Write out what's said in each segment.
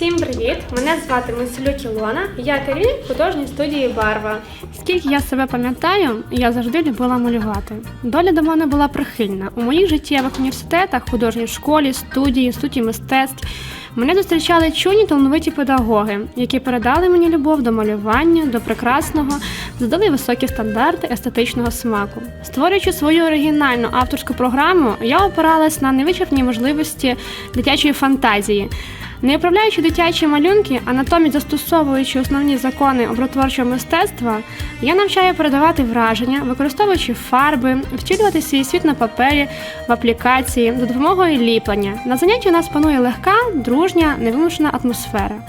Всім привіт! Мене звати Меселюк Ілона. Я керівник художньої студії Барва. Скільки я себе пам'ятаю, я завжди любила малювати. Доля до мене була прихильна. У моїх життєвих університетах, художній школі, студії, інституті мистецтв мене зустрічали чуйні талановиті педагоги, які передали мені любов до малювання, до прекрасного, задали високі стандарти естетичного смаку. Створюючи свою оригінальну авторську програму, я опиралась на невичерпні можливості дитячої фантазії. Не управляючи дитячі малюнки, а натомість застосовуючи основні закони образотворчого мистецтва, я навчаю передавати враження, використовуючи фарби, втілювати свій світ на папері в аплікації за допомогою ліплення. На занятті у нас панує легка, дружня, невимушена атмосфера.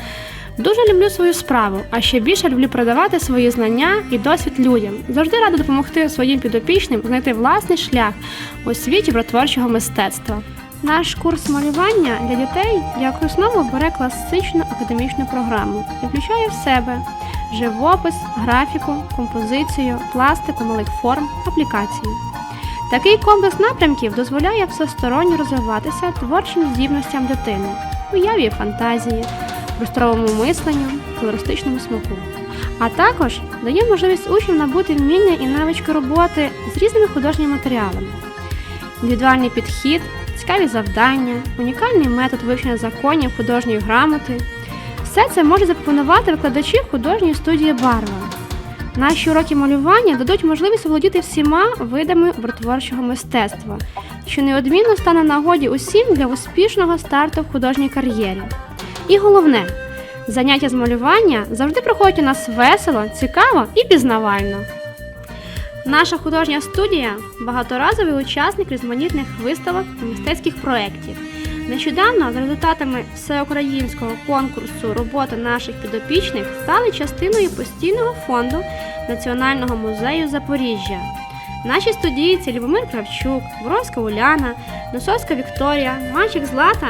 Дуже люблю свою справу, а ще більше люблю передавати свої знання і досвід людям. Завжди рада допомогти своїм підопічним знайти власний шлях у світі образотворчого мистецтва. Наш курс малювання для дітей як основу бере класичну академічну програму і включає в себе живопис, графіку, композицію, пластику малих форм, аплікації. Такий комплекс напрямків дозволяє всесторонньо розвиватися творчим здібностям дитини, уяві і фантазії, просторовому мисленню, колористичному смаку. А також дає можливість учням набути вміння і навички роботи з різними художніми матеріалами, індивідуальний підхід, цікаві завдання, унікальний метод вивчення законів художньої грамоти. Все це можуть запропонувати викладачі художньої студії Барва. Наші уроки малювання дадуть можливість володіти всіма видами образотворчого мистецтва, що неодмінно стане нагоді усім для успішного старту в художній кар'єрі. І головне, заняття з малювання завжди проходять у нас весело, цікаво і пізнавально. Наша художня студія багаторазовий учасник різноманітних виставок і мистецьких проєктів. Нещодавно, за результатами всеукраїнського конкурсу роботи наших підопічних стали частиною постійного фонду Національного музею Запоріжжя. Наші студійці Любомир Кравчук, Воровська Уляна, Носовська Вікторія, Мальчик Злата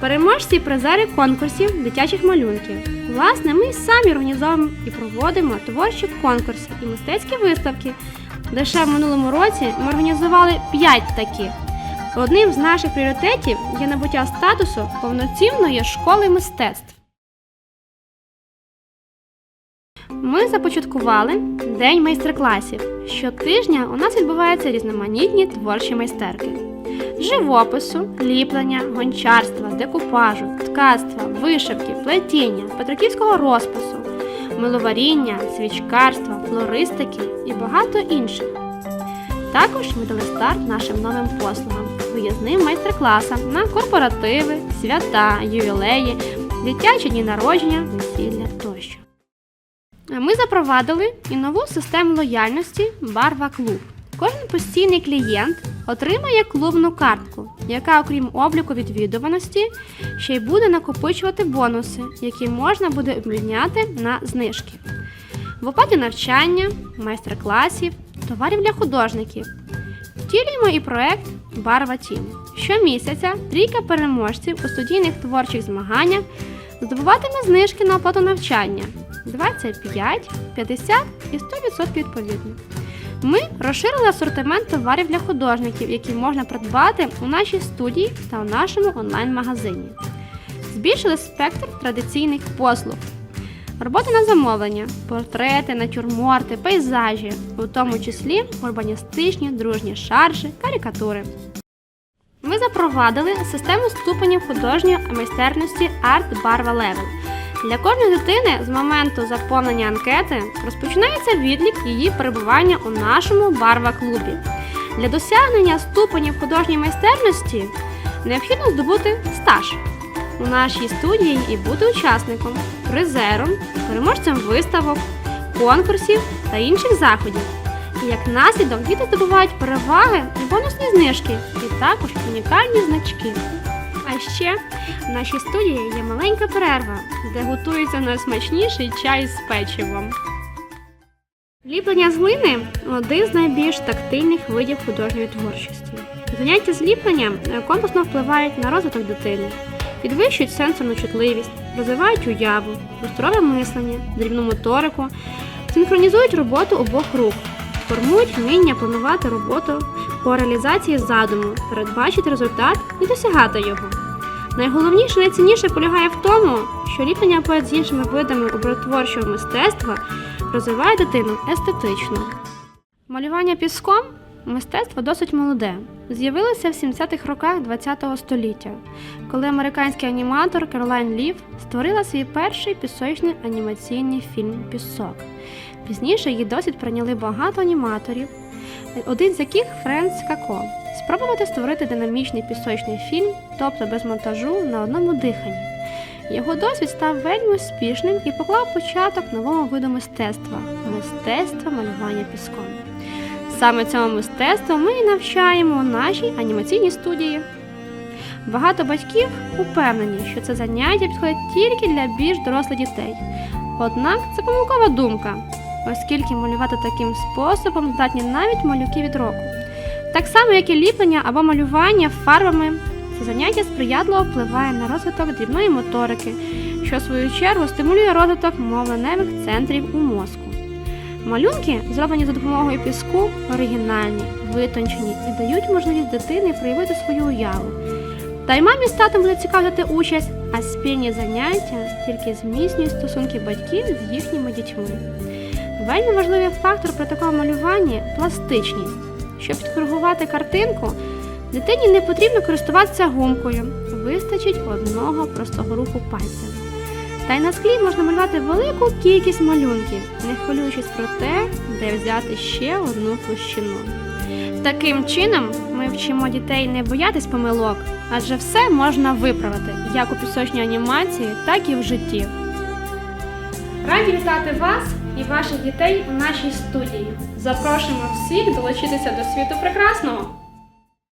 переможці і призери конкурсів дитячих малюнків. Власне, ми самі організовуємо і проводимо творчі конкурси і мистецькі виставки. Лише в минулому році ми організували 5 таких. Одним з наших пріоритетів є набуття статусу повноцінної школи мистецтв. Ми започаткували День майстер-класів. Щотижня у нас відбуваються різноманітні творчі майстерки: живопису, ліплення, гончарства, декупажу, ткацтва, вишивки, плетіння, петриківського розпису, миловаріння, свічкарства, флористики і багато інших. Також ми дали старт нашим новим послугам, виїзним майстер-класам на корпоративи, свята, ювілеї, дитячі дні народження, весілля тощо. Ми запровадили і нову систему лояльності Барва Клуб. Кожен постійний клієнт отримає клубну картку, яка, окрім обліку відвідуваності, ще й буде накопичувати бонуси, які можна буде обміняти на знижки. В оплаті навчання, майстер-класів, товарів для художників. Втілюємо і проект Барва Тім. Щомісяця трійка переможців у студійних творчих змаганнях здобуватиме знижки на оплату навчання 25, 50 і 100% відповідно. Ми розширили асортимент товарів для художників, які можна придбати у нашій студії та у нашому онлайн-магазині. Збільшили спектр традиційних послуг. Роботи на замовлення, портрети, натюрморти, пейзажі, у тому числі урбаністичні, дружні шаржі, карикатури. Ми запровадили систему ступенів художньої майстерності Art Barva Level. Для кожної дитини з моменту заповнення анкети розпочинається відлік її перебування у нашому барва клубі. Для досягнення ступенів художньої майстерності необхідно здобути стаж у нашій студії і бути учасником, призером, переможцем виставок, конкурсів та інших заходів. І як наслідок діти здобувають переваги і бонусні знижки, і також унікальні значки. А ще в нашій студії є маленька перерва, де готується найсмачніший чай з печивом. Ліплення з глини один з найбільш тактильних видів художньої творчості. Заняття з ліпленням комплексно впливають на розвиток дитини, підвищують сенсорну чутливість, розвивають уяву, просторове мислення, дрібну моторику, синхронізують роботу обох рук, формують вміння планувати роботу по реалізації задуму, передбачити результат і досягати його. Найголовніше, і найцінніше полягає в тому, що ліплення поряд з іншими видами образотворчого мистецтва розвиває дитину естетично. Малювання піском мистецтво досить молоде. З'явилося в 70-х роках ХХ століття, коли американський аніматор Керолайн Лів створила свій перший пісочний анімаційний фільм Пісок. Пізніше її досвід прийняли багато аніматорів, один з яких Френц Како. Спробувати створити динамічний пісочний фільм, тобто без монтажу на одному диханні. Його досвід став вельми успішним і поклав початок новому виду мистецтва мистецтва малювання піском. Саме цьому мистецтву ми і навчаємо у нашій анімаційній студії. Багато батьків упевнені, що це заняття підходить тільки для більш дорослих дітей. Однак це помилкова думка, оскільки малювати таким способом здатні навіть малюки від року. Так само, як і ліплення або малювання фарбами, це заняття сприятливо впливає на розвиток дрібної моторики, що в свою чергу стимулює розвиток мовленевих центрів у мозку. Малюнки, зроблені за допомогою піску, оригінальні, витончені і дають можливість дитини проявити свою уяву. Та й мамі з татом буде цікаво взяти участь, а спільні заняття тільки зміцнюють стосунки батьків з їхніми дітьми. Вельми важливий фактор при такому малюванні пластичність. Щоб підкоригувати картинку, дитині не потрібно користуватися гумкою, вистачить одного простого руху пальцем. Та й на склі можна малювати велику кількість малюнків, не хвилюючись про те, де взяти ще одну площину. Таким чином ми вчимо дітей не боятись помилок, адже все можна виправити як у пісочній анімації, так і в житті. Раді вітати вас і ваших дітей у нашій студії. Запрошуємо всіх долучитися до світу прекрасного.